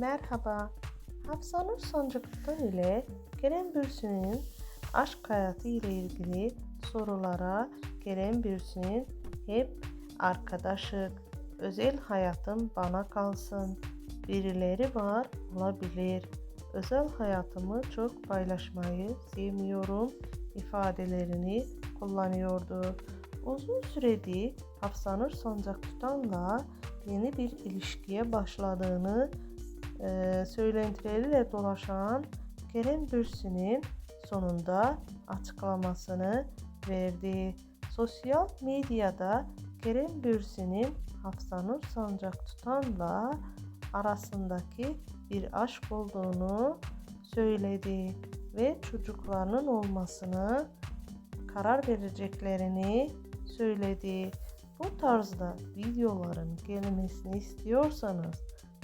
Merhaba. Hafsanur Sancaktutan ile Kerem Bürsin'in aşk hayatı ile ilgili sorulara Kerem Bürsin hep arkadaşık, özel hayatım bana kalsın, birileri var olabilir, özel hayatımı çok paylaşmayı sevmiyorum ifadelerini kullanıyordu. Uzun süredir Hafsanur Sancaktutan'la yeni bir ilişkiye başladığını e, söylentileriyle dolaşan Kerem Bürsin'in sonunda açıklamasını verdi. Sosyal medyada Kerem Bürsin'in Hafsanur Sancaktutan'la arasındaki bir aşk olduğunu söyledi ve çocuklarının olmasını karar vereceklerini söyledi. Bu tarzda videoların gelmesini istiyorsanız